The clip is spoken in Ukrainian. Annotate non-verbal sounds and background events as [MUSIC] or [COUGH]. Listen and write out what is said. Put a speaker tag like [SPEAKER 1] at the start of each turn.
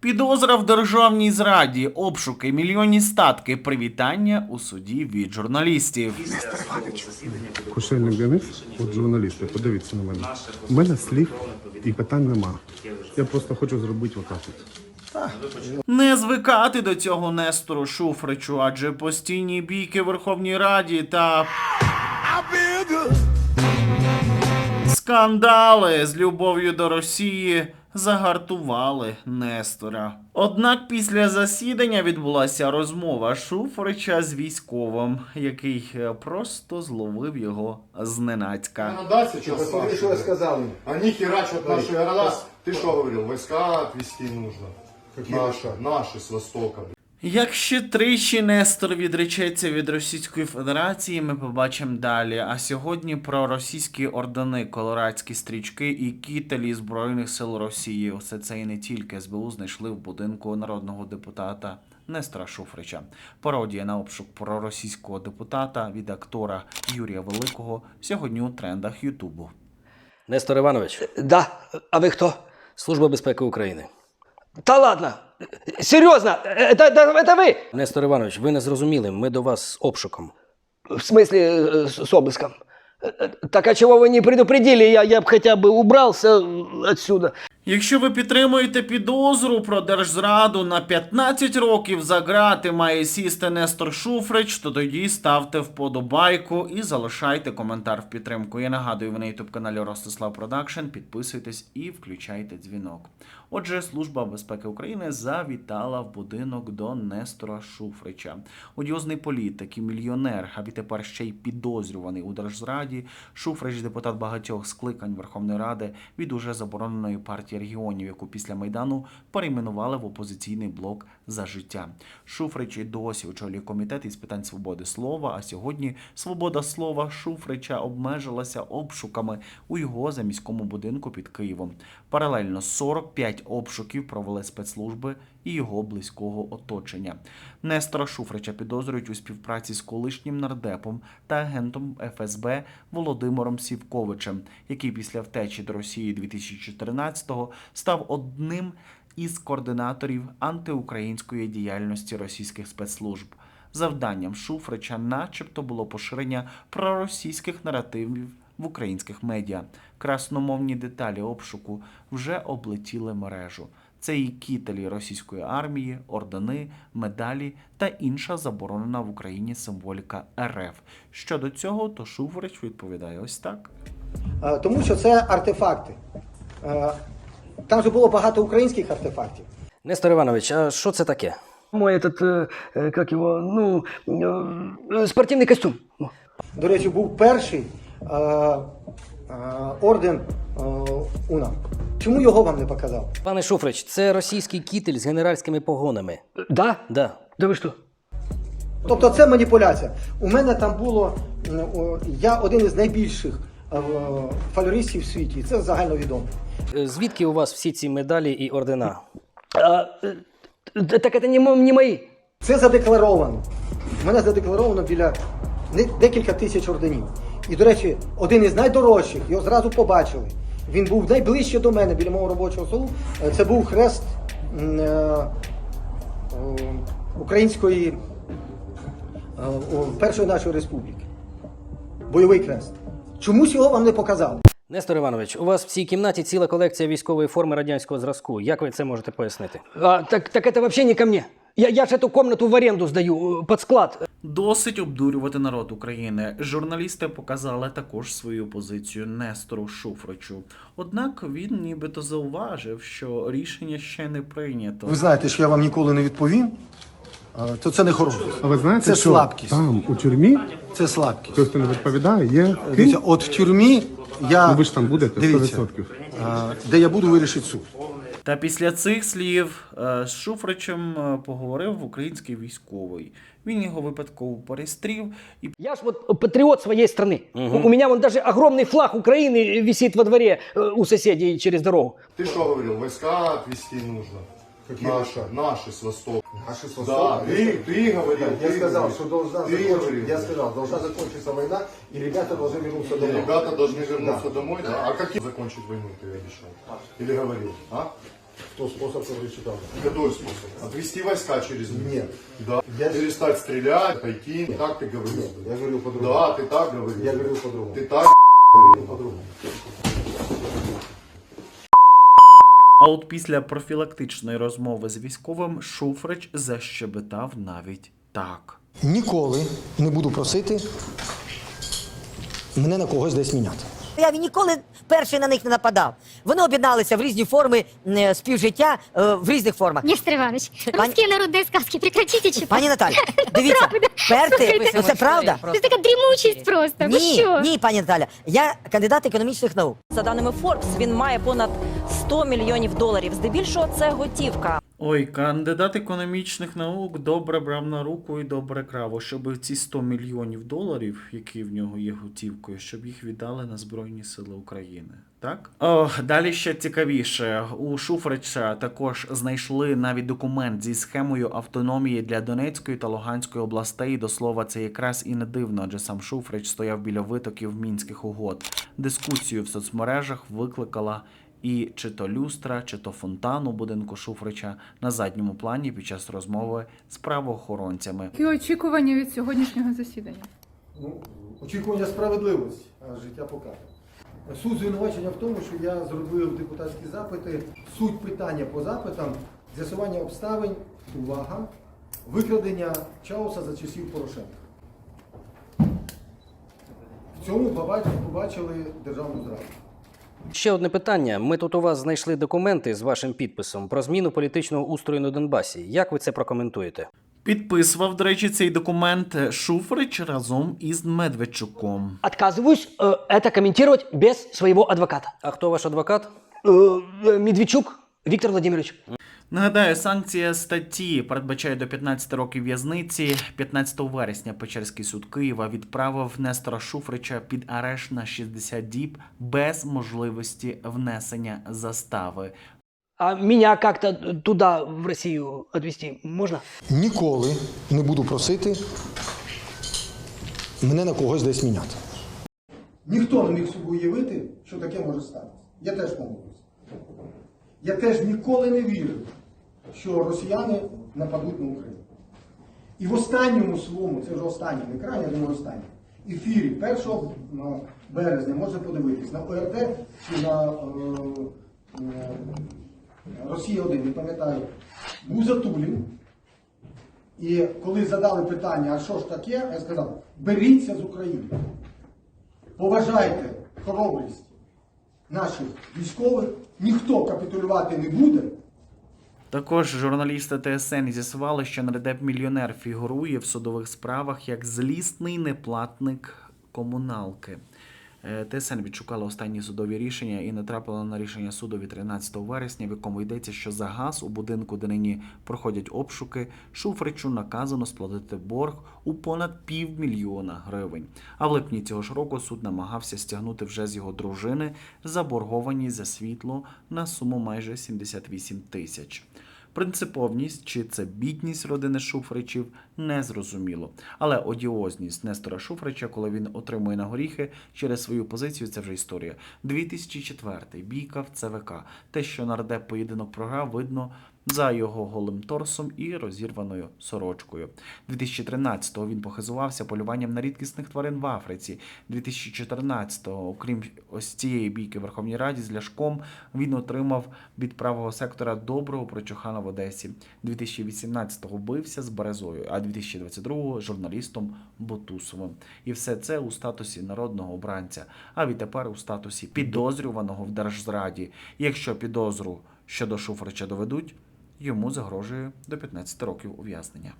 [SPEAKER 1] Підозра в державній зраді, обшуки, мільйонні статки, привітання у суді від журналістів.
[SPEAKER 2] Кошельник Денис, от журналісти, подивіться на мене. У мене слів і питань нема. Я просто хочу зробити отак. от.
[SPEAKER 1] Не звикати до цього Нестору Шуфричу, адже постійні бійки в Верховній Раді та скандали з любов'ю до Росії загартували Нестора. Однак після засідання відбулася розмова Шуфрича з військовим, який е, просто зловив його зненацька.
[SPEAKER 3] Законодательство
[SPEAKER 4] Что, посмотри, что я сказал им.
[SPEAKER 3] Они херачат наши города. Ты что говорил? Войска отвести нужно.
[SPEAKER 4] Какие
[SPEAKER 3] Наши, наши с востока. блин.
[SPEAKER 1] Як ще тричі Нестор відречеться від Російської Федерації, ми побачимо далі. А сьогодні про російські ордени, колорадські стрічки і кітелі Збройних сил Росії. Усе це і не тільки СБУ знайшли в будинку народного депутата Нестора Шуфрича. Пародія на обшук про російського депутата від актора Юрія Великого сьогодні у трендах Ютубу.
[SPEAKER 5] Нестор Іванович,
[SPEAKER 6] Да, а вы кто?
[SPEAKER 5] Служба безпеки України.
[SPEAKER 6] Да ладно, серьезно, это, это, это вы?
[SPEAKER 5] Нестор Іванович, ви не зрозуміли, ми до вас з обшуком.
[SPEAKER 6] В смысле э, с с обыском? Э, э, Так а чего вы не предупредили? Я, я бы хотя бы убрался э, отсюда.
[SPEAKER 1] Якщо ви підтримуєте підозру про держзраду на 15 років за грати має сісти Нестор Шуфрич, то тоді ставте вподобайку і залишайте коментар в підтримку. Я нагадую, ви на youtube каналі Ростислав Продакшн. Підписуйтесь і включайте дзвінок. Отже, Служба безпеки України завітала в будинок до Нестора Шуфрича. Одіозний політик і мільйонер, а відтепер ще й підозрюваний у держзраді. Шуфрич депутат багатьох скликань Верховної Ради від уже забороненої партії регіонів, яку після майдану перейменували в опозиційний блок за життя. Шуфрич і досі очолює комітет із питань свободи слова. А сьогодні свобода слова Шуфрича обмежилася обшуками у його заміському будинку під Києвом. Паралельно 45 обшуків провели спецслужби і його близького оточення. Нестора Шуфрича підозрюють у співпраці з колишнім нардепом та агентом ФСБ Володимиром Сівковичем, який після втечі до Росії 2014-го став одним із координаторів антиукраїнської діяльності російських спецслужб. Завданням Шуфрича, начебто, було поширення проросійських наративів в українських медіа. Красномовні деталі обшуку вже облетіли мережу. Це і кітелі російської армії, ордени, медалі та інша заборонена в Україні символіка РФ. Щодо цього, то Шуфрич відповідає ось так.
[SPEAKER 4] Е, Тому що це артефакти. Е, Там же було багато українських артефактів.
[SPEAKER 5] Нестор Іванович, а що це таке?
[SPEAKER 6] Мой этот, э, э, как его, ну, э, э, спортивный костюм. Ну.
[SPEAKER 4] До речі, був перший е, е, орден е, УНА. Чому його вам не показав?
[SPEAKER 5] Пане Шуфрич, це російський кітель з генеральськими погонами.
[SPEAKER 6] Да?
[SPEAKER 5] Да.
[SPEAKER 6] Да вы что?
[SPEAKER 4] Тобто це маніпуляція. У мене там було, м, о, я один із найбільших е, фольористів в світі, це загальновідомо.
[SPEAKER 5] Е, Звідки у вас всі ці медалі і ордена?
[SPEAKER 6] А, э, э, так это не, мо- не мои.
[SPEAKER 4] Це задекларовано. У мене задекларовано біля не- декілька тисяч орденів. І, до речі, один із найдорожчих, його зразу побачили. Він був найближче до мене біля мого робочого столу. Е, Це був хрест е, е, української першої нашої республіки. Бойовий хрест. Чомусь його вам не показали.
[SPEAKER 5] Нестор Іванович, у вас в цій кімнаті ціла колекція військової форми радянського зразку. Як ви це можете пояснити?
[SPEAKER 6] А, так, так это вообще не ко мне. Я, я же эту комнату в аренду сдаю, э, под склад.
[SPEAKER 1] Досить обдурювати народ України. Журналісти показали також свою позицію Нестору Шуфричу. Однак він нібито зауважив, що рішення ще не прийнято.
[SPEAKER 7] Ви знаєте, що я вам ніколи не відповім, то це не хороше.
[SPEAKER 2] А ви знаєте,
[SPEAKER 7] Це
[SPEAKER 2] що
[SPEAKER 7] слабкість.
[SPEAKER 2] там у тюрмі
[SPEAKER 7] Це слабкість.
[SPEAKER 2] той, хто не відповідає, є
[SPEAKER 7] Дивіться, от в тюрмі я
[SPEAKER 2] Ну, ви ж там будете
[SPEAKER 7] дивіться,
[SPEAKER 2] 100%.
[SPEAKER 7] а, де я буду вирішити суд.
[SPEAKER 1] Та після цих слів е, з Шуфричем е, поговорив український військовий. Він його випадково перестрів і
[SPEAKER 6] Я ж вот патриот своей страны. У, у меня вон даже огромный флаг Украины висит во дворе э, у соседей через дорогу.
[SPEAKER 3] Ты что говорил? Войска отвести нужно.
[SPEAKER 4] Какие
[SPEAKER 3] наши, наши с востока.
[SPEAKER 4] Наши с
[SPEAKER 3] Да,
[SPEAKER 4] востока?
[SPEAKER 3] ты, ты говорил.
[SPEAKER 4] Я
[SPEAKER 3] ты
[SPEAKER 4] сказал,
[SPEAKER 3] говорил.
[SPEAKER 4] что должна
[SPEAKER 3] Ты
[SPEAKER 4] закончиться,
[SPEAKER 3] говорил.
[SPEAKER 4] я сказал, должна закончиться война, и ребята должны вернуться
[SPEAKER 3] И
[SPEAKER 4] домой.
[SPEAKER 3] ребята должны вернуться домой, да? А как закончить войну ты обещал? Или говорил, а?
[SPEAKER 7] Хто спосіб прочитав?
[SPEAKER 3] Какой способ? Отвести войска через них?
[SPEAKER 7] Нет.
[SPEAKER 3] Да.
[SPEAKER 7] Я-
[SPEAKER 3] Перестать стрелять, пойти. Так ты говорил.
[SPEAKER 7] Нет, я говорил по-другому.
[SPEAKER 3] Да, ты так говорил.
[SPEAKER 7] Я говорил по-другому.
[SPEAKER 3] Ты так
[SPEAKER 7] говорил по-другому.
[SPEAKER 1] А от після профілактичної розмови з військовим Шуфрич защебетав навіть так.
[SPEAKER 4] Ніколи не буду просити мене на когось десь міняти.
[SPEAKER 8] Я ніколи перший на них не нападав. Вони об'єдналися в різні форми е, співжиття е, в різних формах.
[SPEAKER 9] Нестор Иванович,
[SPEAKER 8] Пани-
[SPEAKER 9] русские народные сказки прекратите читать.
[SPEAKER 8] Пані Наталі, [LAUGHS] дивіться, перти, ну це правда?
[SPEAKER 9] Это такая дремучесть просто. Вы
[SPEAKER 8] Ні,
[SPEAKER 9] що?
[SPEAKER 8] ні, пані Наталя. Я кандидат економічних наук.
[SPEAKER 10] За даними Forbes, він має понад 100 мільйонів доларів. Здебільшого це готівка.
[SPEAKER 1] Ой, кандидат економічних наук добре брав на руку і добре крав, щоб ці 100 мільйонів доларів, які в нього є готівкою, щоб їх віддали на Збройні Сили України. Так? О, далі ще цікавіше. У Шуфрича також знайшли навіть документ зі схемою автономії для Донецької та Луганської областей. До слова, це якраз і не дивно, адже сам Шуфрич стояв біля витоків мінських угод. Дискусію в соцмережах викликала і чи то люстра, чи то фонтан у будинку Шуфрича на задньому плані під час розмови з правоохоронцями.
[SPEAKER 11] Які очікування від сьогоднішнього засідання?
[SPEAKER 7] Ну, очікування справедливості, а життя покаже. Суть звинувачення в тому, що я зробив депутатські запити. Суть питання по запитам з'ясування обставин, увага, викрадення Чауса за часів Порошенка. В цьому побачили, побачили державну зраду.
[SPEAKER 5] Ще одне питання. Ми тут у вас знайшли документи з вашим підписом про зміну політичного устрою на Донбасі. Як ви це прокоментуєте?
[SPEAKER 1] Підписував, до речі, цей документ Шуфрич разом із Медведчуком.
[SPEAKER 6] Отказываюсь э, это комментировать без своего адвоката.
[SPEAKER 5] А хто ваш адвокат?
[SPEAKER 6] Э, э, Медведчук Виктор Владимирович.
[SPEAKER 1] Нагадаю, санкція статті передбачає до 15 років в'язниці. 15 вересня Печерський суд Києва відправив Нестора Шуфрича під арешт на 60 діб без можливості внесення застави.
[SPEAKER 6] А меня как-то туда, в Россию, отвезти можно?
[SPEAKER 4] Ніколи не буду просити мене на когось десь міняти.
[SPEAKER 7] Ніхто не міг собі уявити, що таке може статися. Я теж помилився. Я теж ніколи не вірив, що росіяни нападуть на Україну. І в останньому своєму, це вже останній, не крайній, а думаю, останній, ефірі 1 березня можна подивитись на ОРТ чи на е, е, Росія 1, не пам'ятаю, був Затулін. І коли задали питання, а що ж таке, я сказав, беріться з України. Поважайте хоробрість наших військових, ніхто капітулювати не буде.
[SPEAKER 1] Також журналісти ТСН з'ясували, що нардеп-мільйонер фігурує в судових справах як злісний неплатник комуналки. Е, ТСН відшукала останні судові рішення і натрапила на рішення суду від 13 вересня, в якому йдеться, що за газ у будинку, де нині проходять обшуки, Шуфричу наказано сплатити борг у понад півмільйона гривень. А в липні цього ж року суд намагався стягнути вже з його дружини заборгованість за світло на суму майже 78 тисяч. Принциповність чи це бідність родини Шуфричів не зрозуміло. Але одіозність Нестора Шуфрича, коли він отримує на горіхи через свою позицію, це вже історія. 2004 бійка в ЦВК. Те, що нардеп поєдинок програв, видно за його голим торсом і розірваною сорочкою. 2013-го він похизувався полюванням на рідкісних тварин в Африці. 2014-го, окрім ось цієї бійки в Верховній Раді з Ляшком, він отримав від правого сектора доброго прочухана в Одесі. 2018-го бився з Березою, а 2022-го журналістом Ботусовим. І все це у статусі народного обранця, а відтепер у статусі підозрюваного в держзраді. Якщо підозру щодо Шуфрича доведуть, йому загрожує до 15 років ув'язнення.